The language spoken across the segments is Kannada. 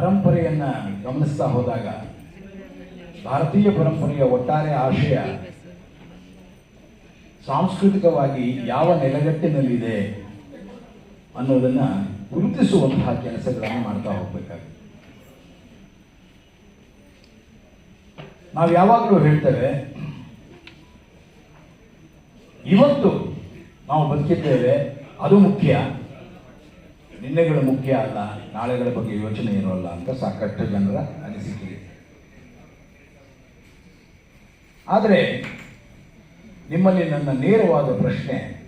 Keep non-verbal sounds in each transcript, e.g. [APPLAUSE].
ಪರಂಪರೆಯನ್ನ ಗಮನಿಸ್ತಾ ಹೋದಾಗ ಭಾರತೀಯ ಪರಂಪರೆಯ ಒಟ್ಟಾರೆ ಆಶಯ ಸಾಂಸ್ಕೃತಿಕವಾಗಿ ಯಾವ ನೆಲೆಗಟ್ಟಿನಲ್ಲಿದೆ ಅನ್ನೋದನ್ನ ಗುರುತಿಸುವಂತಹ ಕೆಲಸಗಳನ್ನು ಮಾಡ್ತಾ ಹೋಗ್ಬೇಕಾಗುತ್ತೆ. ನಾವು ಯಾವಾಗಲೂ ಹೇಳ್ತೇವೆ, ಇವತ್ತು ನಾವು ಬದುಕಿದ್ದೇವೆ, ಅದು ಮುಖ್ಯ. ನಿನ್ನೆಗಳು ಮುಖ್ಯ ಅಲ್ಲ, ನಾಳೆಗಳ ಬಗ್ಗೆ ಯೋಚನೆ ಇರೋಲ್ಲ ಅಂತ ಸಾಕಷ್ಟು ಜನರ ಅನಿಸಿಕೆ. ಆದರೆ, ನಿಮ್ಮಲ್ಲಿ ನನ್ನ ನೇರವಾದ ಪ್ರಶ್ನೆ,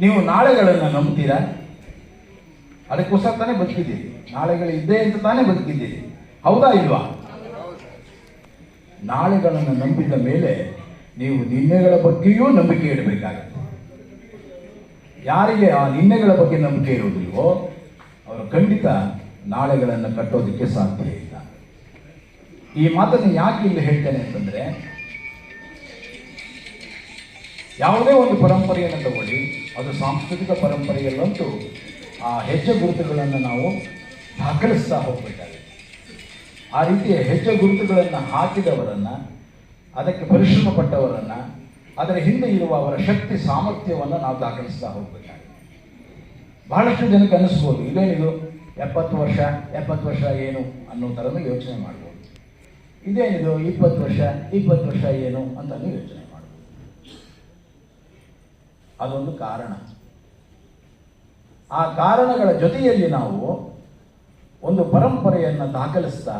ನೀವು ನಾಳೆಗಳನ್ನು ನಂಬ್ತೀರಾ? ಅದಕ್ಕೋಸ್ಕರ ತಾನೇ ಬದುಕಿದ್ದೀರಿ. ನಾಳೆಗಳು ಇದ್ದೇ ಅಂತ ತಾನೇ ಬದುಕಿದ್ದೀರಿ. ಹೌದಾ ಇಲ್ವಾ? ನಾಳೆಗಳನ್ನು ನಂಬಿದ ಮೇಲೆ ನೀವು ನಿನ್ನೆಗಳ ಬಗ್ಗೆಯೂ ನಂಬಿಕೆ ಇಡಬೇಕಾಗುತ್ತೆ. ಯಾರಿಗೆ ಆ ನಿನ್ನೆಗಳ ಬಗ್ಗೆ ನಂಬಿಕೆ ಇರುವುದಿಲ್ವೋ ಖಂಡಿತ ನಾಳೆಗಳನ್ನು ಕಟ್ಟೋದಕ್ಕೆ ಸಾಧ್ಯ ಇಲ್ಲ. ಈ ಮಾತನ್ನು ಯಾಕೆ ಇಲ್ಲಿ ಹೇಳ್ತೇನೆ ಅಂತಂದ್ರೆ, ಯಾವುದೇ ಒಂದು ಪರಂಪರೆಯನ್ನು ತಗೊಳ್ಳಿ, ಅದು ಸಾಂಸ್ಕೃತಿಕ ಪರಂಪರೆಯಲ್ಲಂತೂ ಆ ಹೆಜ್ಜೆ ಗುರುತುಗಳನ್ನು ನಾವು ದಾಖಲಿಸ್ತಾ ಹೋಗಬೇಕಾಗುತ್ತೆ ಆ ರೀತಿಯ ಹೆಜ್ಜೆ ಗುರುತುಗಳನ್ನು ಹಾಕಿದವರನ್ನ, ಅದಕ್ಕೆ ಪರಿಶ್ರಮ ಪಟ್ಟವರನ್ನ, ಅದರ ಹಿಂದೆ ಇರುವ ಅವರ ಶಕ್ತಿ, ಸಾಮರ್ಥ್ಯವನ್ನು ನಾವು ದಾಖಲಿಸ್ತಾ ಹೋಗಬೇಕಾಗುತ್ತೆ ಬಹಳಷ್ಟು ಜನಕ್ಕೆ ಅನಿಸ್ಬೋದು. ಇದೇನಿದು ಎಪ್ಪತ್ತು ವರ್ಷ ಎಪ್ಪತ್ತು ವರ್ಷ ಏನು ಅನ್ನೋ ಥರನೂ ಯೋಚನೆ ಮಾಡ್ಬೋದು. ಇದೇನಿದು ಇಪ್ಪತ್ತು ವರ್ಷ ಇಪ್ಪತ್ತು ವರ್ಷ ಏನು ಅಂತಲೂ ಯೋಚನೆ ಮಾಡ್ಬೋದು. ಅದೊಂದು ಕಾರಣ. ಆ ಕಾರಣಗಳ ಜೊತೆಯಲ್ಲಿ ನಾವು ಒಂದು ಪರಂಪರೆಯನ್ನು ದಾಖಲಿಸ್ತಾ,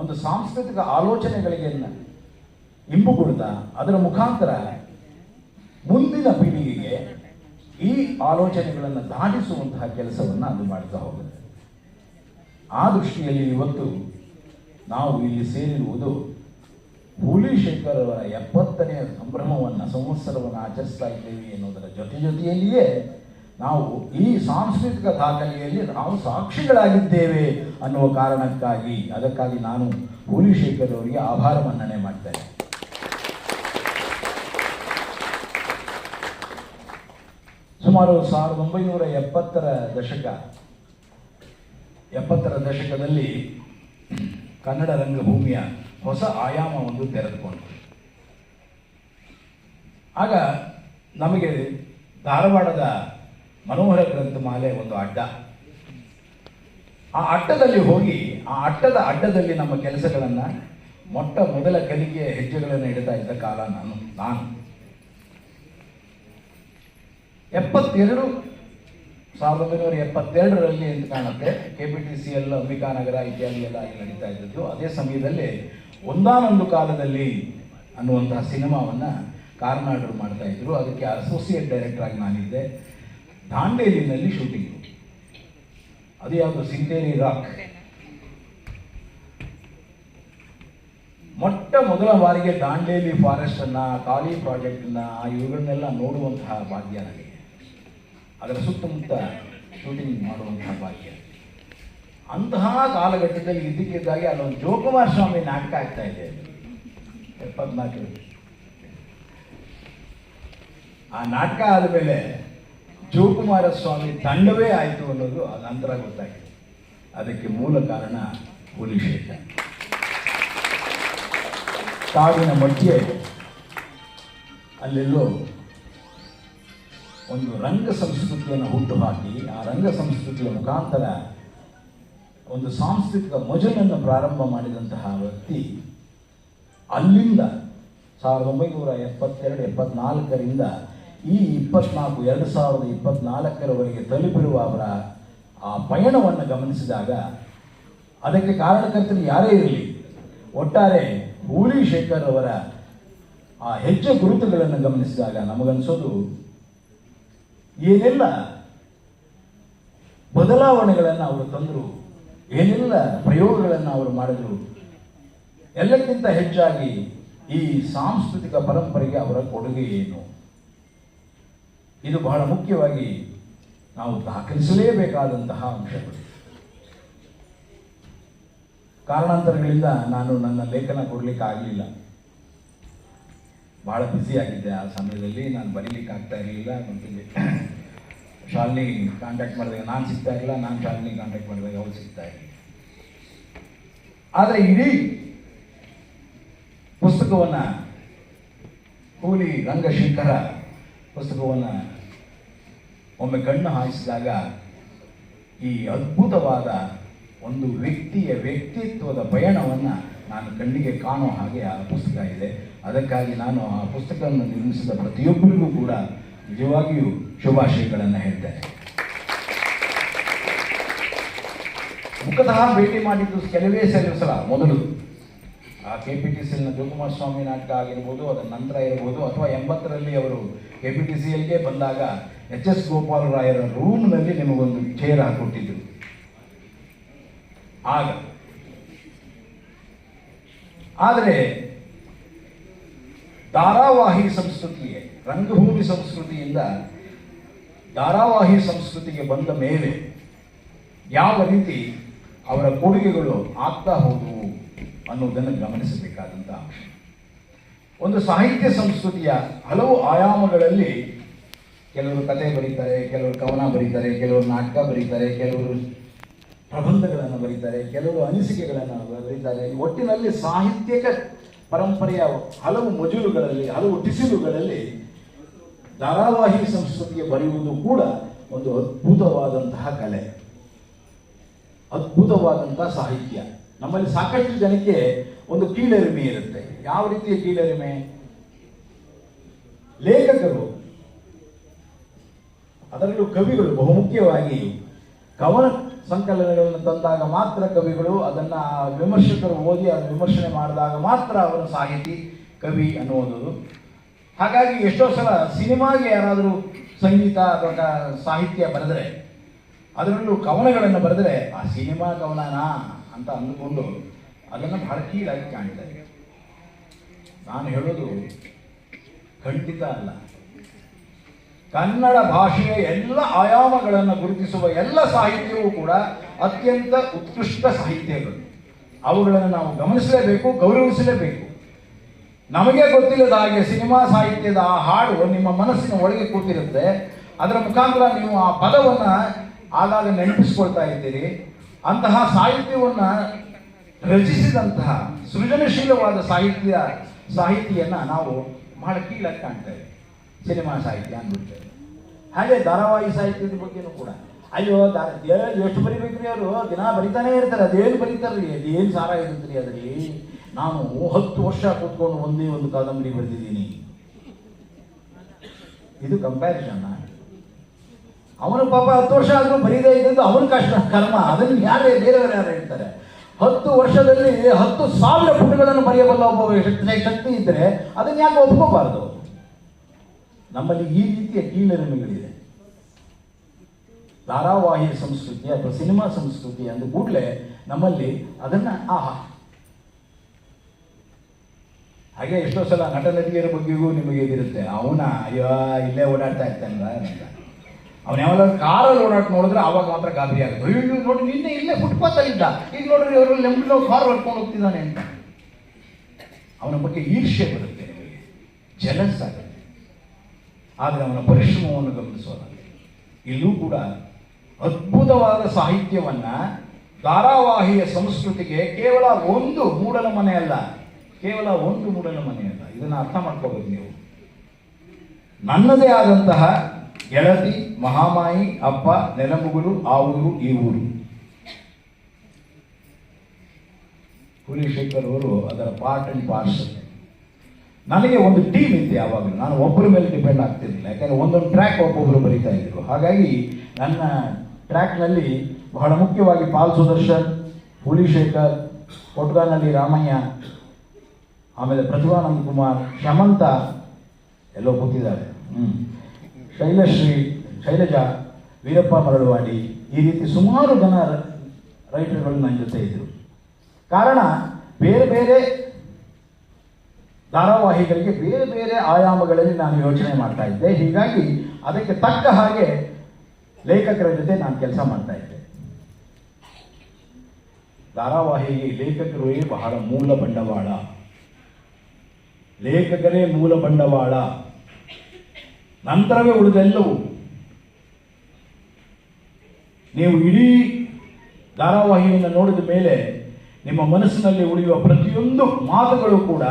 ಒಂದು ಸಾಂಸ್ಕೃತಿಕ ಆಲೋಚನೆಗಳಿಗೆ ಇಂಬುಗೊಳ್ತಾ ಅದರ ಮುಖಾಂತರ ಮುಂದಿನ ಪೀಳಿಗೆಗೆ ಈ ಆಲೋಚನೆಗಳನ್ನು ದಾಟಿಸುವಂತಹ ಕೆಲಸವನ್ನು ಅದು ಮಾಡ್ತಾ ಹೋಗುತ್ತೆ. ಆ ದೃಷ್ಟಿಯಲ್ಲಿ ಇವತ್ತು ನಾವು ಇಲ್ಲಿ ಸೇರಿರುವುದು ಹುಲಿ ಅವರ ಎಪ್ಪತ್ತನೆಯ ಸಂಭ್ರಮವನ್ನು, ಸಂವತ್ಸರವನ್ನು ಆಚರಿಸ್ತಾ ಇದ್ದೇವೆ ಎನ್ನುವುದರ ಜೊತೆ ಜೊತೆಯಲ್ಲಿಯೇ ನಾವು ಈ ಸಾಂಸ್ಕೃತಿಕ ದಾಖಲೆಯಲ್ಲಿ ನಾವು ಸಾಕ್ಷಿಗಳಾಗಿದ್ದೇವೆ ಅನ್ನುವ ಕಾರಣಕ್ಕಾಗಿ, ಅದಕ್ಕಾಗಿ ನಾನು ಹುಲಿಶೇಖರ್ ಅವರಿಗೆ ಆಭಾರ ಮನ್ನಣೆ ಮಾಡ್ತೇನೆ. ಸುಮಾರು ಸಾವಿರದ ಒಂಬೈನೂರ ಎಪ್ಪತ್ತರ ದಶಕ. ಎಪ್ಪತ್ತರ ದಶಕದಲ್ಲಿ ಕನ್ನಡ ರಂಗಭೂಮಿಯ ಹೊಸ ಆಯಾಮ ಒಂದು ತೆರೆದುಕೊಂಡು ಆಗ ನಮಗೆ ಧಾರವಾಡದ ಮನೋಹರ ಗ್ರಂಥಮಾಲೆ ಒಂದು ಅಡ್ಡ. ಆ ಅಡ್ಡದಲ್ಲಿ ಹೋಗಿ, ಆ ಅಡ್ಡದ ಅಡ್ಡದಲ್ಲಿ ನಮ್ಮ ಕೆಲಸಗಳನ್ನು ಮೊಟ್ಟ ಮೊದಲ ಕಲಿಕೆಯ ಹೆಜ್ಜೆಗಳನ್ನು ಇಡ್ತಾ ಇದ್ದ ಕಾಲ ನಾನು ನಾನು. ಎಪ್ಪತ್ತೆರಡು ಸಾವಿರದ ಒಂಬೈನೂರ ಎಪ್ಪತ್ತೆರಡರಲ್ಲಿ ಅಂತ ಕಾಣುತ್ತೆ. K P T C L Ambikanagar ಇತ್ಯಾದಿ ಎಲ್ಲ ಅಲ್ಲಿ ನಡೀತಾ ಇದ್ದದ್ದು. ಅದೇ ಸಮಯದಲ್ಲಿ ಒಂದಾನೊಂದು ಕಾಲದಲ್ಲಿ ಅನ್ನುವಂತಹ ಸಿನಿಮಾವನ್ನು ಕಾರ್ನಾಡರು ಮಾಡ್ತಾ ಇದ್ರು. ಅದಕ್ಕೆ ಅಸೋಸಿಯೇಟ್ ಡೈರೆಕ್ಟರ್ ಆಗಿ ನಾನಿದ್ದೆ. ದಾಂಡೇಲಿನಲ್ಲಿ ಶೂಟಿಂಗ್ ಅದು ಯಾವುದು? ಸಿಂತೇರಿ ರಾಕ್ ಮೊಟ್ಟ ಮೊದಲ ಬಾರಿಗೆ ದಾಂಡೇಲಿ ಫಾರೆಸ್ಟ್ ಅನ್ನ ಕಾಳಿ ಪ್ರಾಜೆಕ್ಟ್ ಅನ್ನ ಇವುಗಳನ್ನೆಲ್ಲ ನೋಡುವಂತಹ ಭಾಗ್ಯ ನನಗೆ. ಅದರ ಸುತ್ತಮುತ್ತ ಶೂಟಿಂಗ್ ಮಾಡುವಂತಹ ಭಾಗ್ಯ. ಅಂತಹ ಕಾಲಘಟ್ಟದಲ್ಲಿ ಇದ್ದಕ್ಕಿದ್ದಾಗೆ ಅಲ್ಲೊಂದು ಜೋಕುಮಾರ ಸ್ವಾಮಿ ನಾಟಕ ಆಗ್ತಾ ಇದೆ. ಎಪ್ಪತ್ನಾಲ್ಕರಲ್ಲಿ ಆ ನಾಟಕ ಆದಮೇಲೆ ಜೋಕುಮಾರ ಸ್ವಾಮಿ ತಂಡವೇ ಆಯಿತು ಅನ್ನೋದು ಆ ನಂತರ ಗೊತ್ತಾಗಿದೆ. ಅದಕ್ಕೆ ಮೂಲ ಕಾರಣ ಹುಲಿಶೇಖರ್ ಕಾಡಿನ ಮಧ್ಯೆ ಅಲ್ಲೆಲ್ಲೋ ಒಂದು ರಂಗ ಸಂಸ್ಕೃತಿಯನ್ನು ಹುಟ್ಟುಹಾಕಿ, ಆ ರಂಗ ಸಂಸ್ಕೃತಿಯ ಮುಖಾಂತರ ಒಂದು ಸಾಂಸ್ಕೃತಿಕ ಮಜಲನ್ನು ಪ್ರಾರಂಭ ಮಾಡಿದಂತಹ ವ್ಯಕ್ತಿ ಅಲ್ಲಿಂದ ಸಾವಿರದ ಒಂಬೈನೂರ ಎಪ್ಪತ್ತೆರಡು, ಎಪ್ಪತ್ನಾಲ್ಕರಿಂದ ಈ ಇಪ್ಪತ್ನಾಲ್ಕು, ಎರಡು ಸಾವಿರದ ಇಪ್ಪತ್ನಾಲ್ಕರವರೆಗೆ ತಲುಪಿರುವ ಅವರ ಆ ಪಯಣವನ್ನು ಗಮನಿಸಿದಾಗ ಅದಕ್ಕೆ ಕಾರಣಕರ್ತರು ಯಾರೇ ಇರಲಿ, ಒಟ್ಟಾರೆ ಹೂಲಿ ಶೇಖರ್ ಅವರ ಆ ಹೆಜ್ಜೆ ಗುರುತುಗಳನ್ನು ಗಮನಿಸಿದಾಗ ನಮಗನ್ಸೋದು ಏನೆಲ್ಲ ಬದಲಾವಣೆಗಳನ್ನು ಅವರು ತಂದರು, ಏನೆಲ್ಲ ಪ್ರಯೋಗಗಳನ್ನು ಅವರು ಮಾಡಿದರು, ಎಲ್ಲಕ್ಕಿಂತ ಹೆಚ್ಚಾಗಿ ಈ ಸಾಂಸ್ಕೃತಿಕ ಪರಂಪರೆಗೆ ಅವರ ಕೊಡುಗೆ ಏನು? ಇದು ಬಹಳ ಮುಖ್ಯವಾಗಿ ನಾವು ದಾಖಲಿಸಲೇಬೇಕಾದಂತಹ ಅಂಶಗಳು. ಕಾರಣಾಂತರಗಳಿಂದ ನಾನು ನನ್ನ ಲೇಖನ ಕೊಡಲಿಕ್ಕೆ ಆಗಲಿಲ್ಲ. ಭಾಳ ಬ್ಯುಸಿ ಆಗಿದ್ದೆ ಆ ಸಮಯದಲ್ಲಿ. ನಾನು ಬರೀಲಿಕ್ಕೆ ಆಗ್ತಾ ಇರಲಿಲ್ಲ. ಮತ್ತಿಲ್ಲಿ [COUGHS] ಶಾಲಿನಿ ಕಾಂಟ್ಯಾಕ್ಟ್ ಮಾಡಿದಾಗ ನಾನು ಸಿಗ್ತಾ ಇರಲಿಲ್ಲ, ನಾನು ಶಾಲಿನಿ ಕಾಂಟ್ಯಾಕ್ಟ್ ಮಾಡಿದಾಗ ಅವ್ರು ಸಿಗ್ತಾ ಇರಲಿಲ್ಲ. ಆದರೆ ಇಡೀ ಪುಸ್ತಕವನ್ನು ಕೂಲಿ ರಂಗಶಂಕರ ಪುಸ್ತಕವನ್ನು ಒಮ್ಮೆ ಕಣ್ಣು ಹಾಯಿಸಿದಾಗ ಈ ಅದ್ಭುತವಾದ ಒಂದು ವ್ಯಕ್ತಿಯ ವ್ಯಕ್ತಿತ್ವದ ಪಯಣವನ್ನು ನಾನು ಕಣ್ಣಿಗೆ ಕಾಣೋ ಹಾಗೆ ಆ ಪುಸ್ತಕ ಇದೆ. ಅದಕ್ಕಾಗಿ ನಾನು ಆ ಪುಸ್ತಕವನ್ನು ನಿರ್ಮಿಸಿದ ಪ್ರತಿಯೊಬ್ಬರಿಗೂ ಕೂಡ ನಿಜವಾಗಿಯೂ ಶುಭಾಶಯಗಳನ್ನು ಹೇಳ್ತೇನೆ. ಮುಖತಃ ಭೇಟಿ ಮಾಡಿದ್ದು ಕೆಲವೇ ಸಲ ಮೊದಲು. ಆ ಕೆ ಪಿ ಟಿ ಸಿಲ್ನ ಜೋಕುಮಾರ್ ಸ್ವಾಮಿ ನಾಟಕ ಆಗಿರ್ಬೋದು, ಅದರ ನಂತರ ಇರ್ಬೋದು, ಅಥವಾ ಎಂಬತ್ತರಲ್ಲಿ ಅವರು ಕೆ ಪಿ ಟಿ ಸಿ ಎಲ್ಗೆ ಬಂದಾಗ ಎಚ್ ಎಸ್ ಗೋಪಾಲರಾಯರ ರೂಮ್ನಲ್ಲಿ ನಿಮಗೊಂದು ಚೇರ್ ಹಾಕೊಟ್ಟಿದ್ರು. ಆಗ. ಆದರೆ ಧಾರಾವಾಹಿ ಸಂಸ್ಕೃತಿಗೆ ರಂಗಭೂಮಿ ಸಂಸ್ಕೃತಿಯಿಂದ ಧಾರಾವಾಹಿ ಸಂಸ್ಕೃತಿಗೆ ಬಂದ ಮೇಲೆ ಯಾವ ರೀತಿ ಅವರ ಕೊಡುಗೆಗಳು ಆಗ್ತಾ ಹೋದವು ಅನ್ನೋದನ್ನು ಗಮನಿಸಬೇಕಾದಂಥ ಅಂಶ ಒಂದು ಸಾಹಿತ್ಯ ಸಂಸ್ಕೃತಿಯ ಹಲವು ಆಯಾಮಗಳಲ್ಲಿ ಕೆಲವರು ಕಥೆ ಬರೀತಾರೆ, ಕೆಲವರು ಕವನ ಬರೀತಾರೆ, ಕೆಲವರು ನಾಟಕ ಬರೀತಾರೆ, ಕೆಲವರು ಪ್ರಬಂಧಗಳನ್ನು ಬರೀತಾರೆ, ಕೆಲವರು ಅನಿಸಿಕೆಗಳನ್ನು ಬರೀತಾರೆ. ಒಟ್ಟಿನಲ್ಲಿ ಸಾಹಿತ್ಯಿಕ ಪರಂಪರೆಯ ಹಲವು ಮಜುಲುಗಳಲ್ಲಿ, ಹಲವು ಟಿಸಿಲುಗಳಲ್ಲಿ ಧಾರಾವಾಹಿ ಸಂಸ್ಕೃತಿಗೆ ಬರೆಯುವುದು ಕೂಡ ಒಂದು ಅದ್ಭುತವಾದಂತಹ ಕಲೆ. ಅದ್ಭುತವಾದಂತಹ ಸಾಹಿತ್ಯ. ನಮ್ಮಲ್ಲಿ ಸಾಕಷ್ಟು ಜನಕ್ಕೆ ಒಂದು ಕೀಳರಿಮೆ ಇರುತ್ತೆ. ಯಾವ ರೀತಿಯ ಕೀಳರಿಮೆ? ಲೇಖಕರು, ಅದರಲ್ಲೂ ಕವಿಗಳು ಬಹುಮುಖ್ಯವಾಗಿ ಕವನ ಸಂಕಲನಗಳನ್ನು ತಂದಾಗ ಮಾತ್ರ ಕವಿಗಳು ಅದನ್ನ ವಿಮರ್ಶಕರು ಓದಿ ಅದನ್ನು ವಿಮರ್ಶನೆ ಮಾಡಿದಾಗ ಮಾತ್ರ ಅವರ ಸಾಹಿತಿ, ಕವಿ ಅನ್ನುವುದು. ಹಾಗಾಗಿ ಎಷ್ಟೋ ಸಲ ಸಿನಿಮಾಗೆ ಯಾರಾದರೂ ಸಂಗೀತ ಅಥವಾ ಸಾಹಿತ್ಯ ಬರೆದರೆ, ಅದರಲ್ಲೂ ಕವನಗಳನ್ನು ಬರೆದರೆ, ಆ ಸಿನಿಮಾ ಕವನನಾ? ಅಂತ ಅಂದುಕೊಂಡು ಅದನ್ನು ಬಹಳ ಕೀಳಾಗಿ ಕಾಣ್ತಾರೆ. ನಾನು ಹೇಳೋದು ಖಂಡಿತ ಅಲ್ಲ. ಕನ್ನಡ ಭಾಷೆಯ ಎಲ್ಲ ಆಯಾಮಗಳನ್ನು ಗುರುತಿಸುವ ಎಲ್ಲ ಸಾಹಿತ್ಯವೂ ಕೂಡ ಅತ್ಯಂತ ಉತ್ಕೃಷ್ಟ ಸಾಹಿತ್ಯಗಳು. ಅವುಗಳನ್ನು ನಾವು ಗಮನಿಸಲೇಬೇಕು, ಗೌರವಿಸಲೇಬೇಕು. ನಮಗೆ ಗೊತ್ತಿಲ್ಲದ ಹಾಗೆ ಸಿನಿಮಾ ಸಾಹಿತ್ಯದ ಆ ಹಾಡು ನಿಮ್ಮ ಮನಸ್ಸಿನ ಒಳಗೆ ಕೂತಿರುತ್ತೆ. ಅದರ ಮುಖಾಂತರ ನೀವು ಆ ಪದವನ್ನು ಆಗಾಗ ನೆನಪಿಸ್ಕೊಳ್ತಾ ಇದ್ದೀರಿ. ಅಂತಹ ಸಾಹಿತ್ಯವನ್ನು ರಚಿಸಿದಂತಹ ಸೃಜನಶೀಲವಾದ ಸಾಹಿತ್ಯ ಸಾಹಿತಿಯನ್ನು ನಾವು ಬಹಳ ಕಾಣ್ತಾ ಕಾಣ್ತೇವೆ ಸಿನಿಮಾ ಸಾಹಿತ್ಯ ಅಂದ್ಬಿಡ್ತೇವೆ. ಹಾಗೆ ಧಾರಾವಾಹಿ ಸಾಹಿತ್ಯದ ಬಗ್ಗೆನೂ ಕೂಡ. ಅಯ್ಯೋ ಎಷ್ಟು ಬರಿಬೇಕ್ರಿ ಅವರು? ದಿನ ಬರಿತಾನೆ ಇರ್ತಾರೆ, ಅದೇನು ಬರೀತಾರ್ರಿ ಅದೇನು ಸಾರ ಇರುತ್ತೆ ರೀ ಅದರಲ್ಲಿ? ನಾನು ಹತ್ತು ವರ್ಷ ಕೂತ್ಕೊಂಡು ಒಂದೇ ಒಂದು ಕಾದಂಬರಿ ಬರೆದಿದ್ದೀನಿ. ಇದು ಕಂಪ್ಯಾರಿಸನ್ ಅವನು ಪಾಪ ಹತ್ತು ವರ್ಷ ಆದರೂ ಬರೀದೇ ಇದ್ದಂತ ಅವನ ಕಷ್ಟ ಕರ್ಮ. ಅದನ್ನು ಯಾರೇ, ಬೇರೆಯವರು ಯಾರು ಹೇಳ್ತಾರೆ? ಹತ್ತು ವರ್ಷದಲ್ಲಿ ಹತ್ತು ಸಾವಿರ ಪುಟಗಳನ್ನು ಬರೆಯಬಲ್ಲ ಒಬ್ಬ ಶಕ್ತಿ ಶಕ್ತಿ ಇದ್ದರೆ ಅದನ್ನು ಯಾಕೆ ಒಪ್ಕೋಬಾರ್ದು? ನಮ್ಮಲ್ಲಿ ಈ ರೀತಿಯ ಕೀಳರಿಮೆಗಳಿದೆ. ಧಾರಾವಾಹಿ ಸಂಸ್ಕೃತಿ ಅಥವಾ ಸಿನಿಮಾ ಸಂಸ್ಕೃತಿ ಅಂದ ಕೂಡಲೇ ನಮ್ಮಲ್ಲಿ ಅದನ್ನ, ಆಹಾ. ಹಾಗೆ ಎಷ್ಟೋ ಸಲ ನಟ ನಟಿಯರ ಬಗ್ಗೆಗೂ ನಿಮಗೆ ಇದಿರುತ್ತೆ. ಅವನ, ಅಯ್ಯೋ, ಇಲ್ಲೇ ಓಡಾಡ್ತಾ ಇರ್ತಾನಲ್ಲ ಅಂತ. ಅವನ ಯಾವಾಗ ಕಾರಲ್ಲಿ ಓಡಾಟ ನೋಡಿದ್ರೆ ಅವಾಗ ಮಾತ್ರ ಗಾಬರಿ ಆಗುತ್ತೆ. ಅಯ್ಯೋ ನೋಡಿ ನಿನ್ನೆ ಇಲ್ಲೇ ಫುಟ್ಪಾತಲ್ಲಿ ಇದ್ದ ಈಗ ನೋಡಿದ್ರೆ ಅವರು ಲೆಂಬ್ಲೋ ಕಾರ್ ಹೊಡ್ಕೊಂಡು ಹೋಗ್ತಿದ್ದಾನೆ ಅಂತ. ಅವನ ಬಗ್ಗೆ ಈರ್ಷೆ ಬರುತ್ತೆ ನಿಮಗೆ. ಜಲಸ್ ಆಗುತ್ತೆ. ಆದರೆ ಅವನ ಪರಿಶ್ರಮವನ್ನು ಗಮನಿಸೋಣ ಇಲ್ಲೂ ಕೂಡ ಅದ್ಭುತವಾದ ಸಾಹಿತ್ಯವನ್ನ ಧಾರಾವಾಹಿಯ ಸಂಸ್ಕೃತಿಗೆ ಕೇವಲ ಒಂದು ಮೂಡಲ ಮನೆ ಅಲ್ಲ, ಕೇವಲ ಒಂದು ಮೂಡಲ ಮನೆ ಅಲ್ಲ. ಇದನ್ನ ಅರ್ಥ ಮಾಡ್ಕೋಬೇಕು ನೀವು. ನನ್ನದೇ ಆದಂತಹ ಗೆಳತಿ, ಮಹಾಮಾಯಿ, ಅಪ್ಪ, ನೆಲಮುಗುರು ಆ ಊರು ಈ ಊರು. ಕುಲಿಶೇಖರ್ ಅವರು ಅದರ ಪಾರ್ಟ್ ಅಂಡ್ ಪಾರ್ಸಲ್ ನನಗೆ ಒಂದು ಟೀಮ್ ಇತ್ತು ಯಾವಾಗಲೂ. ನಾನು ಒಬ್ಬರ ಮೇಲೆ ಡಿಪೆಂಡ್ ಆಗ್ತಿರ್ಲಿಲ್ಲ. ಯಾಕಂದ್ರೆ ಒಂದೊಂದು ಟ್ರ್ಯಾಕ್ ಒಬ್ಬೊಬ್ಬರು ಬರೀತಾ ಇದ್ರು. ಹಾಗಾಗಿ ನನ್ನ ಟ್ರ್ಯಾಕ್ನಲ್ಲಿ ಬಹಳ ಮುಖ್ಯವಾಗಿ ಪಾಲ್ ಸುದರ್ಶನ್, ಹುಲಿಶೇಖರ್, ಕೊಟ್ಗಾನಲ್ಲಿ ರಾಮಯ್ಯ, ಆಮೇಲೆ ಪ್ರತಿಭಾನಂದ ಕುಮಾರ್, ಶಮಂತ ಎಲ್ಲೋ ಕೂತಿದ್ದಾರೆ. ಹ್ಞೂ ಶೈಲಶ್ರೀ, ಶೈಲಜಾ, ವೀರಪ್ಪ ಮರಳುವಾಡಿ ಈ ರೀತಿ ಸುಮಾರು ಜನ ರೈಟರ್ಗಳು ನನ್ನ ಜೊತೆ ಇದ್ದರು ಕಾರಣ ಬೇರೆ ಬೇರೆ ಧಾರಾವಾಹಿಗಳಿಗೆ ಬೇರೆ ಬೇರೆ ಆಯಾಮಗಳಲ್ಲಿ ನಾನು ಯೋಚನೆ ಮಾಡ್ತಾ ಇದ್ದೆ. ಹೀಗಾಗಿ ಅದಕ್ಕೆ ತಕ್ಕ ಹಾಗೆ ಲೇಖಕರ ಜೊತೆ ನಾನು ಕೆಲಸ ಮಾಡ್ತಾ ಇದ್ದೆ. ಧಾರಾವಾಹಿಗೆ ಲೇಖಕರು ಬಹಳ ಮೂಲ ಬಂಡವಾಳ. ಲೇಖಕರೇ ಮೂಲ ಬಂಡವಾಳ. ನಂತರವೇ ಉಳಿದೆಲ್ಲವೂ ನೀವು ಇಡೀ ಧಾರಾವಾಹಿಯನ್ನು ನೋಡಿದ ಮೇಲೆ ನಿಮ್ಮ ಮನಸ್ಸಿನಲ್ಲಿ ಉಳಿಯುವ ಪ್ರತಿಯೊಂದು ಮಾತುಗಳು ಕೂಡ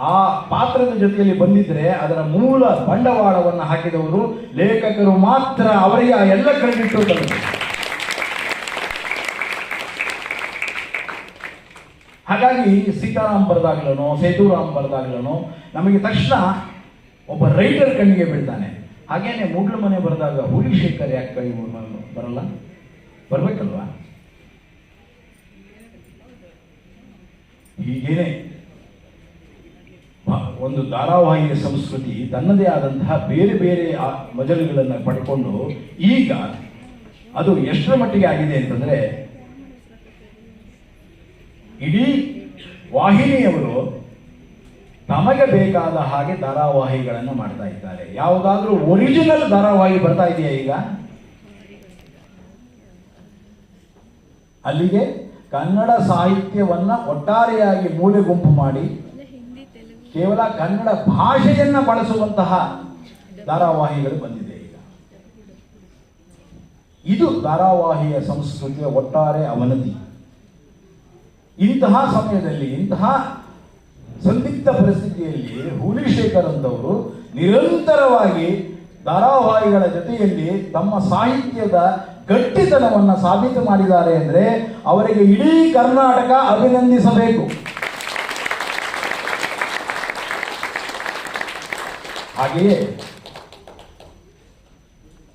ಆ ಪಾತ್ರದ ಜೊತೆಯಲ್ಲಿ ಬಂದಿದ್ರೆ ಅದರ ಮೂಲ ಬಂಡವಾಳವನ್ನು ಹಾಕಿದವರು ಲೇಖಕರು ಮಾತ್ರ, ಅವರಿಗೆ ಆ ಎಲ್ಲ ಕ್ರೆಡಿಟ್ ಹಾಗಾಗಿ ಸೀತಾರಾಮ್ ಬರೆದಾಗ್ಲನೋ, ಸೇತುರಾಮ್ ಬರೆದಾಗ್ಲನೋ, ನಮಗೆ ತಕ್ಷಣ ಒಬ್ಬ ರೈಟರ್ ಕಣ್ಣಿಗೆ ಬೀಳ್ತಾನೆ. ಹಾಗೇನೆ ಮೂಡ್ಲ ಮನೆ ಬರೆದಾಗ ಹುಲಿಶೇಖರ್ ಯಾಕೆ ಕೈ ಬರಲ್ಲ? ಬರ್ಬೇಕಲ್ವಾ? ಹೀಗೇನೆ ಒಂದು ಧಾರಾವಾಹಿಯ ಸಂಸ್ಕೃತಿ ತನ್ನದೇ ಆದಂತಹ ಬೇರೆ ಬೇರೆ ಮಜಲುಗಳನ್ನು ಪಡ್ಕೊಂಡು ಈಗ ಅದು ಎಷ್ಟರ ಮಟ್ಟಿಗೆ ಆಗಿದೆ ಅಂತಂದ್ರೆ ಇಡೀ ವಾಹಿನಿಯವರು ತಮಗೆ ಬೇಕಾದ ಹಾಗೆ ಧಾರಾವಾಹಿಗಳನ್ನು ಮಾಡ್ತಾ ಇದ್ದಾರೆ. ಯಾವುದಾದ್ರೂ ಒರಿಜಿನಲ್ ಧಾರಾವಾಹಿ ಬರ್ತಾ ಇದೆಯಾ ಈಗ? ಅಲ್ಲಿಗೆ ಕನ್ನಡ ಸಾಹಿತ್ಯವನ್ನ ಒಟ್ಟಾರೆಯಾಗಿ ಮೂಲೆ ಗುಂಪು ಮಾಡಿ ಕೇವಲ ಕನ್ನಡ ಭಾಷೆಯನ್ನ ಬಳಸುವಂತಹ ಧಾರಾವಾಹಿಗಳು ಬಂದಿದೆ ಈಗ. ಇದು ಧಾರಾವಾಹಿಯ ಸಂಸ್ಕೃತಿಯ ಒಟ್ಟಾರೆ ಅವನತಿ. ಇಂತಹ ಸಮಯದಲ್ಲಿ, ಇಂತಹ ಸಂದಿಗ್ಧ ಪರಿಸ್ಥಿತಿಯಲ್ಲಿ ಹುಲಿಶೇಖರ್ ಅಂತವರು ನಿರಂತರವಾಗಿ ಧಾರಾವಾಹಿಗಳ ಜೊತೆಯಲ್ಲಿ ತಮ್ಮ ಸಾಹಿತ್ಯದ ಗಟ್ಟಿತನವನ್ನು ಸಾಬೀತು ಮಾಡಿದ್ದಾರೆ ಅಂದರೆ ಅವರಿಗೆ ಇಡೀ ಕರ್ನಾಟಕ ಅಭಿನಂದಿಸಬೇಕು. ಹಾಗೆಯೇ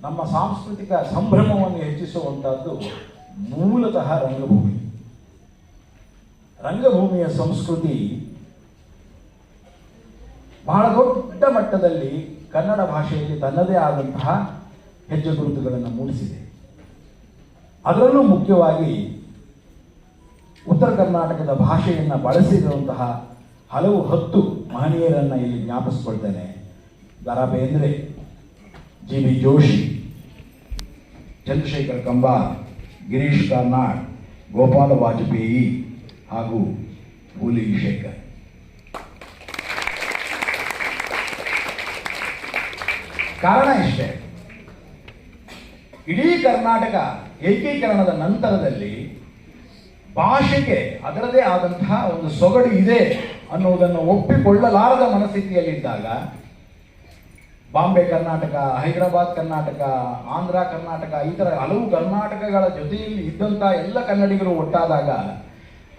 ನಮ್ಮ ಸಾಂಸ್ಕೃತಿಕ ಸಂಭ್ರಮವನ್ನು ಹೆಚ್ಚಿಸುವಂತಹದ್ದು ಮೂಲತಃ ರಂಗಭೂಮಿ. ರಂಗಭೂಮಿಯ ಸಂಸ್ಕೃತಿ ಬಹಳ ದೊಡ್ಡ ಮಟ್ಟದಲ್ಲಿ ಕನ್ನಡ ಭಾಷೆಯಲ್ಲಿ ತನ್ನದೇ ಆದಂತಹ ಹೆಜ್ಜೆ ಗುರುತುಗಳನ್ನು ಮೂಡಿಸಿದೆ. ಅದರಲ್ಲೂ ಮುಖ್ಯವಾಗಿ ಉತ್ತರ ಕರ್ನಾಟಕದ ಭಾಷೆಯನ್ನು ಬಳಸಿರುವಂತಹ ಹಲವು ಹತ್ತು ಮಹನೀಯರನ್ನು ಇಲ್ಲಿ ಜ್ಞಾಪಿಸ್ಕೊಳ್ತೇನೆ. ದ ರಾ ಬೇಂದ್ರೆ ಜಿ ಬಿ ಜೋಶಿ ಚಂದ್ರಶೇಖರ್ ಕಂಬಾರ್ ಗಿರೀಶ್ ಕಾರ್ನಾಡ್ ಗೋಪಾಲ ವಾಜಪೇಯಿ ಹಾಗೂ ಹುಲಿ ಶೇಖರ್ ಕಾರಣ ಇಷ್ಟೇ. ಇಡೀ ಕರ್ನಾಟಕ ಏಕೀಕರಣದ ನಂತರದಲ್ಲಿ ಭಾಷೆಗೆ ಅದರದೇ ಆದಂತಹ ಒಂದು ಸೊಗಡು ಇದೆ ಅನ್ನುವುದನ್ನು ಒಪ್ಪಿಕೊಳ್ಳಲಾರದ ಮನಸ್ಥಿತಿಯಲ್ಲಿದ್ದಾಗ ಬಾಂಬೆ, ಕರ್ನಾಟಕ, ಹೈದರಾಬಾದ್, ಕರ್ನಾಟಕ, ಆಂಧ್ರ, ಕರ್ನಾಟಕ, ಈ ಥರ ಹಲವು ಕರ್ನಾಟಕಗಳ ಜೊತೆಯಲ್ಲಿ ಇದ್ದಂಥ ಎಲ್ಲ ಕನ್ನಡಿಗರು ಒಟ್ಟಾದಾಗ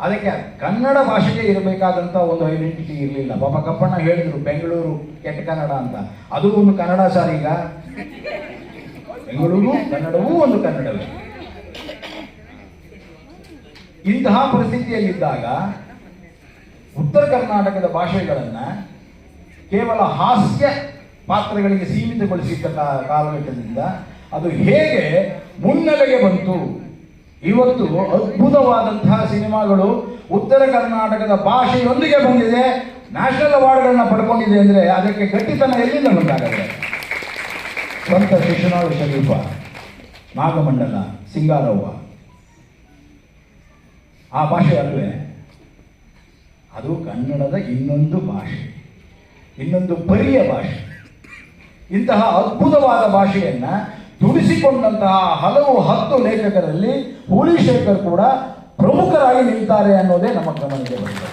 ಅದಕ್ಕೆ ಕನ್ನಡ ಭಾಷೆಗೆ ಇರಬೇಕಾದಂಥ ಒಂದು ಐಡೆಂಟಿಟಿ ಇರಲಿಲ್ಲ. ಪಾಪ ಕಪ್ಪಣ್ಣ ಹೇಳಿದ್ರು, ಬೆಂಗಳೂರು, ಕೆಟ್ಟ ಕನ್ನಡ ಅಂತ. ಅದು ಒಂದು ಕನ್ನಡ ಸರ್ ಈಗ. ಬೆಂಗಳೂರು, ಕನ್ನಡವೂ ಒಂದು ಕನ್ನಡವೇ. ಇಂತಹ ಪರಿಸ್ಥಿತಿಯಲ್ಲಿದ್ದಾಗ ಉತ್ತರ ಕರ್ನಾಟಕದ ಭಾಷೆಗಳನ್ನ ಕೇವಲ ಹಾಸ್ಯ ಪಾತ್ರಗಳಿಗೆ ಸೀಮಿತಗೊಳಿಸಿದ್ದ ಕಾಲಘಟ್ಟದಿಂದ ಅದು ಹೇಗೆ ಮುನ್ನೆಲೆಗೆ ಬಂತು? ಇವತ್ತು ಅದ್ಭುತವಾದಂತಹ ಸಿನಿಮಾಗಳು ಉತ್ತರ ಕರ್ನಾಟಕದ ಭಾಷೆಯೊಂದಿಗೆ ಬಂದಿದೆ, ನ್ಯಾಷನಲ್ ಅವಾರ್ಡ್ಗಳನ್ನ ಪಡ್ಕೊಂಡಿದೆ ಅಂದ್ರೆ ಅದಕ್ಕೆ ಗಟ್ಟಿತನ ಎಲ್ಲಿಂದ ಬಂದಾಗಲ್ಲ ಸ್ವಂತ ಶಿಶುನಾಳು ಶರೀಫ, ನಾಗಮಂಡಲ, ಸಿಂಗಾರವ್ವ. ಆ ಭಾಷೆ ಅಲ್ವೇ? ಅದು ಕನ್ನಡದ ಇನ್ನೊಂದು ಭಾಷೆ, ಇನ್ನೊಂದು ಪರಿಯ ಭಾಷೆ. ಇಂತಹ ಅದ್ಭುತವಾದ ಭಾಷೆಯನ್ನ ದುಡಿಸಿಕೊಂಡಂತಹ ಹಲವು ಹತ್ತು ಲೇಖಕರಲ್ಲಿ ಹುಲಿಶೇಖರ್ ಕೂಡ ಪ್ರಮುಖರಾಗಿ ನಿಲ್ತಾರೆ ಅನ್ನೋದೇ ನಮ್ಮ ಗಮನಕ್ಕೆ ಬಂದಿದೆ.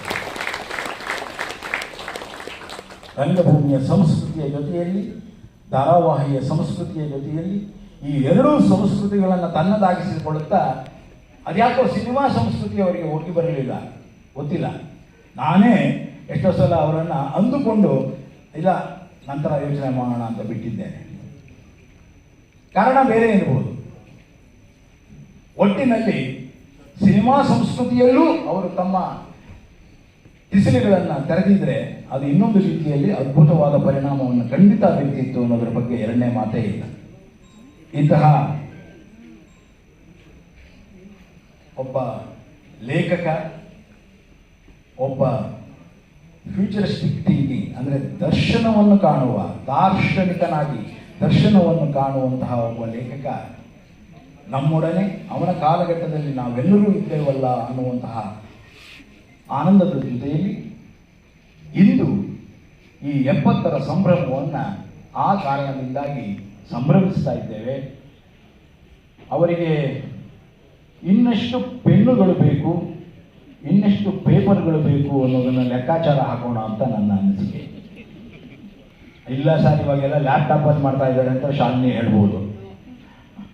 ರಂಗಭೂಮಿಯ ಸಂಸ್ಕೃತಿಯ ಜೊತೆಯಲ್ಲಿ, ಧಾರಾವಾಹಿಯ ಸಂಸ್ಕೃತಿಯ ಜೊತೆಯಲ್ಲಿ ಈ ಎರಡೂ ಸಂಸ್ಕೃತಿಗಳನ್ನು ತನ್ನದಾಗಿಸಿಕೊಳ್ಳುತ್ತಾ ಅದ್ಯಾಕೋ ಸಿನಿಮಾ ಸಂಸ್ಕೃತಿ ಅವರಿಗೆ ಬರಲಿಲ್ಲ, ಗೊತ್ತಿಲ್ಲ. ನಾನೇ ಎಷ್ಟೋ ಸಲ ಅವರನ್ನು ಅಂದುಕೊಂಡು, ಇಲ್ಲ ನಂತರ ಯೋಚನೆ ಮಾಡೋಣ ಅಂತ ಬಿಟ್ಟಿದ್ದೇನೆ. ಕಾರಣ ಬೇರೆ ಇರಬಹುದು ಒಟ್ಟಿನಲ್ಲಿ ಸಿನಿಮಾ ಸಂಸ್ಕೃತಿಯಲ್ಲೂ ಅವರು ತಮ್ಮ ತಿಸಿಲುಗಳನ್ನು ತೆರೆದಿದ್ರೆ ಅದು ಇನ್ನೊಂದು ರೀತಿಯಲ್ಲಿ ಅದ್ಭುತವಾದ ಪರಿಣಾಮವನ್ನು ಖಂಡಿತ ಬೀರ್ತಿತ್ತು ಅನ್ನೋದ್ರ ಬಗ್ಗೆ ಎರಡನೇ ಮಾತೇ ಇಲ್ಲ. ಇಂತಹ ಒಬ್ಬ ಲೇಖಕ, ಒಬ್ಬ ಫ್ಯೂಚರಿಸ್ಟಿಕ್ ಥಿಂಕಿಂಗ್ ಅಂದರೆ ದರ್ಶನವನ್ನು ಕಾಣುವ, ದಾರ್ಶನಿಕನಾಗಿ ದರ್ಶನವನ್ನು ಕಾಣುವಂತಹ ಒಬ್ಬ ಲೇಖಕ ನಮ್ಮೊಡನೆ, ಅವನ ಕಾಲಘಟ್ಟದಲ್ಲಿ ನಾವೆಲ್ಲರೂ ಇದ್ದೇವಲ್ಲ ಅನ್ನುವಂತಹ ಆನಂದದ ಜೊತೆಯಲ್ಲಿ ಇಂದು ಈ ಎಪ್ಪತ್ತರ ಸಂಭ್ರಮವನ್ನು ಆ ಕಾರಣದಿಂದಾಗಿ ಸಂಭ್ರಮಿಸ್ತಾ ಇದ್ದೇವೆ. ಅವರಿಗೆ ಇನ್ನಷ್ಟು ಪೆನ್ನುಗಳು ಬೇಕು. ಇನ್ನೆಷ್ಟು ಪೇಪರ್ಗಳು ಬೇಕು ಅನ್ನೋದನ್ನ ಲೆಕ್ಕಾಚಾರ ಹಾಕೋಣ ಅಂತ ನನ್ನ ಅನಿಸಿಕೆ. ಇಲ್ಲ ಸರ್, ಇವಾಗೆಲ್ಲ ಲ್ಯಾಪ್ಟಾಪಲ್ಲಿ ಮಾಡ್ತಾ ಇದ್ದಾರೆ ಅಂತ ಶಾಲಿನಿ ಹೇಳ್ಬೋದು.